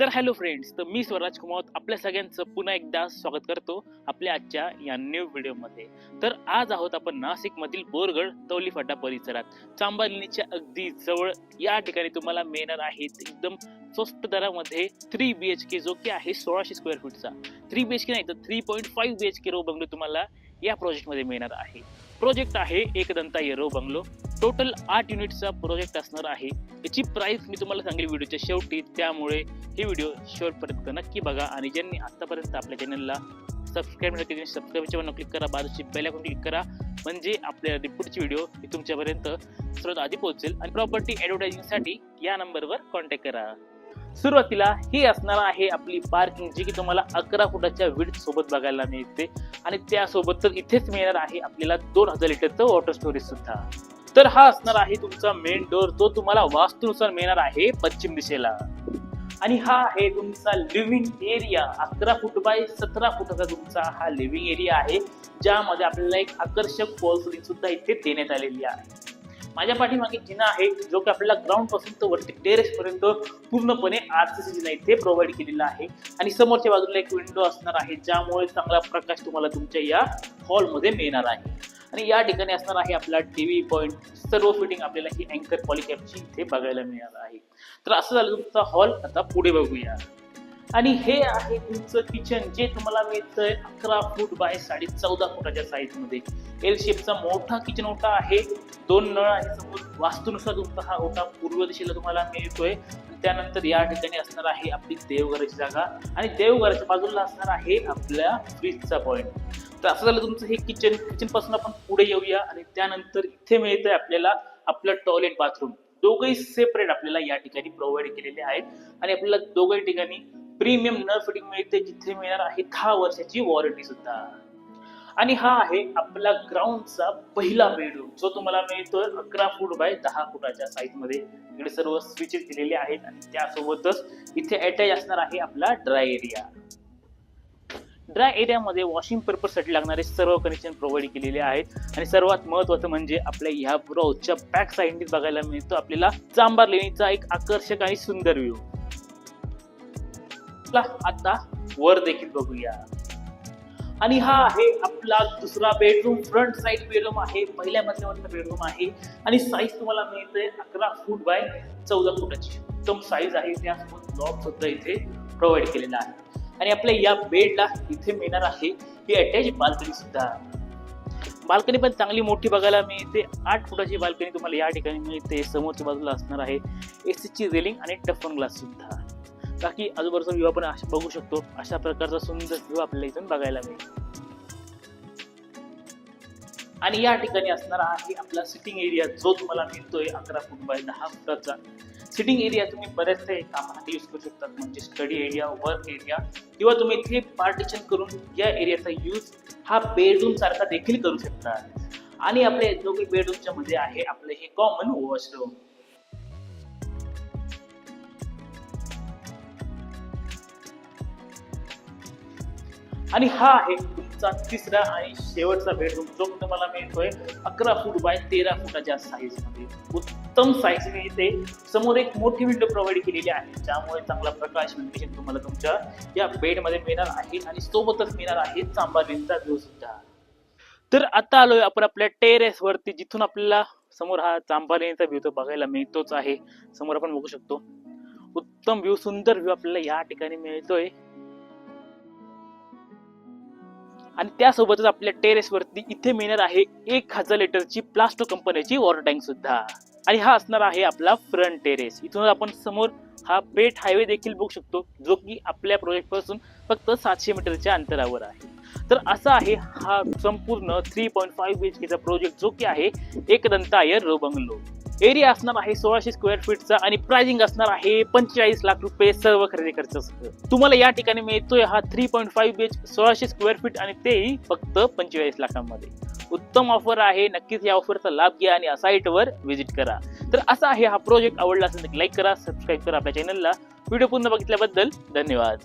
तर hello friends तर मी स्वराज कुमार आपल्या सगळ्यांचं पुन्हा एकदा स्वागत करतो आपल्या आजच्या या न्यू व्हिडिओमध्ये तर आज आहोत आपण नाशिकमधील बोरगड तवली फाटा परिसरात. चांबालिनीच्या अगदी जवळ या ठिकाणी तुम्हाला मिळणार आहेत एकदम स्वस्त दरामध्ये थ्री बी एच के जो की आहे सोळाशे स्क्वेअर फूटचा थ्री बी एच के नाही तर three point five B H K row bungalow तुम्हाला या प्रोजेक्टमध्ये मिळणार आहे. प्रोजेक्ट आहे एकदंता ये रो बंगलो टोटल आठ युनिटचा प्रोजेक्ट असणार आहे. त्याची प्राइस मी तुम्हाला सांगेल व्हिडिओच्या शेवटी. त्यामुळे हे व्हिडिओ शेवटपर्यंत नक्की बघा. आणि ज्यांनी आतापर्यंत आपल्या चॅनलला सबस्क्राईब नक्की केली सबस्क्राईबच्या क्लिक करा बाजूची बेल आयकॉन क्लिक करा. म्हणजे आपल्या पुढची व्हिडिओ ही तुमच्यापर्यंत सर्वात आधी पोहोचेल. आणि प्रॉपर्टी ॲडव्हर्टायझिंगसाठी या नंबरवर कॉन्टॅक्ट करा. सुरुवातीला ही असणार आहे आपली पार्किंग जी की तुम्हाला अकरा फुटाच्या विड सोबत बघायला मिळते. आणि त्यासोबत तर इथेच मिळणार आहे आपल्याला दोन हजार लिटरचं वॉटर स्टोरेज सुद्धा. तर हा असणार आहे तुमचा मेन डोर जो तुम्हाला वास्तूनुसार मिळणार आहे पश्चिम दिशेला. आणि हा आहे तुमचा लिव्हिंग एरिया अकरा फूट बाय सतरा फुटाचा तुमचा हा लिव्हिंग एरिया आहे ज्यामध्ये आपल्याला एक आकर्षक फॉल्स सुद्धा इथे देण्यात आलेली आहे. माझ्या पाठीमागे जिना आहे जो की आपल्याला ग्राउंडपासून तर वरती टेरेस पर्यंत पूर्णपणे आरसीसी जिना इथे प्रोव्हाइड केलेला आहे. आणि समोरच्या बाजूला एक विंडो असणार आहे ज्यामुळे चांगला प्रकाश तुम्हाला तुमच्या या हॉलमध्ये मिळणार आहे. आणि या ठिकाणी असणार आहे आपला टी व्ही पॉईंट सर्व फिटिंग आपल्याला ही अँकर पॉलिकॅपची इथे बघायला मिळणार आहे. तर असं झालं तुमचा हॉल आता पुढे बघूया. आणि हे आहे तुमचं किचन जे तुम्हाला मिळतंय अकरा फूट बाय साडे चौदा फुटाच्या साईजमध्ये एल शेपचा मोठा किचन ओटा आहे. दोन नळ आहे समोर. वास्तूनुसार तुमचा हा ओटा पूर्व दिशेला तुम्हाला मिळतोय. त्यानंतर या ठिकाणी असणार आहे आपली देवघराची जागा. आणि देवघराच्या बाजूला असणार आहे आपल्या फ्रीजचा पॉईंट तर असं झालं तुमचं हे किचन किचनपासून आपण पुढे येऊया आणि त्यानंतर इथे मिळतंय आपल्याला आपलं टॉयलेट बाथरूम दोघंही सेपरेट आपल्याला या ठिकाणी प्रोव्हाइड केलेले आहेत. आणि आपल्याला दोघंही ठिकाणी प्रीमियम नळ फिटिंग मिळते जिथे मिळणार आहे दहा वर्षाची वॉरंटी सुद्धा. आणि हा आहे आपला ग्राउंडचा पहिला बेडरूम जो तुम्हाला मिळतोय अकरा फूट बाय दहा फुटाच्या साईजमध्ये. इकडे सर्व स्विचेस दिलेले आहेत आणि त्यासोबतच इथे अटॅच असणार आहे आपला ड्राय एरिया ड्राय एरियामध्ये वॉशिंग पर्पजसाठी लागणारे सर्व कनेक्शन प्रोव्हाइड केलेले आहेत. आणि सर्वात महत्वाचं म्हणजे आपल्या ह्या ब्राउजच्या बॅक साईडने बघायला मिळतो आपल्याला चांबार लेणीचा एक आकर्षक आणि सुंदर व्ह्यू आता वर देखील बघूया. आणि हा आहे आपला दुसरा बेडरूम फ्रंट साइड बेडरूम आहे. पहिल्या मजल्यावरचा बेडरूम आहे. आणि साईज तुम्हाला मिळते अकरा फूट बाय चौदा फुटाची. उत्तम साईज आहे. त्यासोबत लॉक सुद्धा इथे प्रोव्हाइड केलेला आहे. आणि आपल्या या बेडला इथे मिळणार आहे ही अटॅच बाल्कनी सुद्धा. बाल्कनी पण चांगली मोठी बघायला मिळते. आठ फुटाची बाल्कनी तुम्हाला या ठिकाणी मिळते. समोरच्या बाजूला असणार आहे एसीची रेलिंग आणि टफन ग्लास सुद्धा. बाकी आजूबाजूचा व्ह्यू आपण बघू शकतो. अशा प्रकारचा सुंदर व्ह्यू आपल्याला इथून बघायला मिळेल. आणि या ठिकाणी असणारा आहे आपला सिटिंग एरिया जो तुम्हाला मिळतोय अकरा फूट बाय दहा फुटाचा. सिटिंग एरिया तुम्ही बऱ्याचशा कामासाठी यूज करू शकतात म्हणजे स्टडी एरिया वर्क एरिया किंवा तुम्ही इथे पार्टिशन करून या एरियाचा यूज हा बेडरूम सारखा देखील करू शकता. आणि आपले जो काही बेडरूमच्या मध्ये आहे आपले हे कॉमन वॉशरूम आणि हा आहे चा तिसरा आणि शेवटचा बेडरूम जो तुम्हाला मिळतोय अकरा फूट बाय तेरा फुटाच्या साईजमध्ये उत्तम साईज मिळते समोर एक मोठी विंडो प्रोव्हाइड केलेली आहे. ज्यामुळे चांगला प्रकाश व्हेंटिलेशन तुम्हाला तुमच्या या बेडमध्ये मिळणार आहे आणि सोबतच मिळणार आहे चांबारींचा व्ह्यू सुद्धा. तर आता आलोय आपण आपल्या टेरेस वरती जिथून आपल्याला समोर हा चांभालेचा व्ह्यू तर बघायला मिळतोच आहे. समोर आपण बघू शकतो. उत्तम व्ह्यू सुंदर व्ह्यू आपल्याला या ठिकाणी मिळतोय. आणि त्यासोबतच आपल्या टेरेसवरती इथे मिळणार आहे एक हजार लिटरची प्लास्टो कंपनीची वॉटर टँक सुद्धा. आणि हा असणार आहे आपला फ्रंट टेरेस इथून आपण समोर हा बेट हायवे देखील बघू शकतो जो की आपल्या प्रोजेक्टपासून फक्त सातशे मीटरच्या अंतरावर आहे. तर असा आहे हा संपूर्ण three point five B H केचा project जो की आहे एक दंतायर रो बंगलो एरिया असणार आहे सोळाशे स्क्वेअर फीटचा आणि प्राइसिंग असणार आहे पंचेचाळीस लाख रुपये सर्व खरेदी खर्च तुम्हाला या ठिकाणी मिळतोय हा three point five B H सोळाशे स्क्वेअर फीट आणि तेही फक्त पंचेचाळीस लाखांमध्ये. उत्तम ऑफर आहे. नक्कीच या ऑफरचा लाभ घ्या आणि साईटवर व्हिजिट करा. तर असा आहे हा प्रोजेक्ट आवडला असेल तर लाईक करा सबस्क्राईब करा आपल्या चॅनलला व्हिडिओ पूर्ण बघितल्याबद्दल धन्यवाद.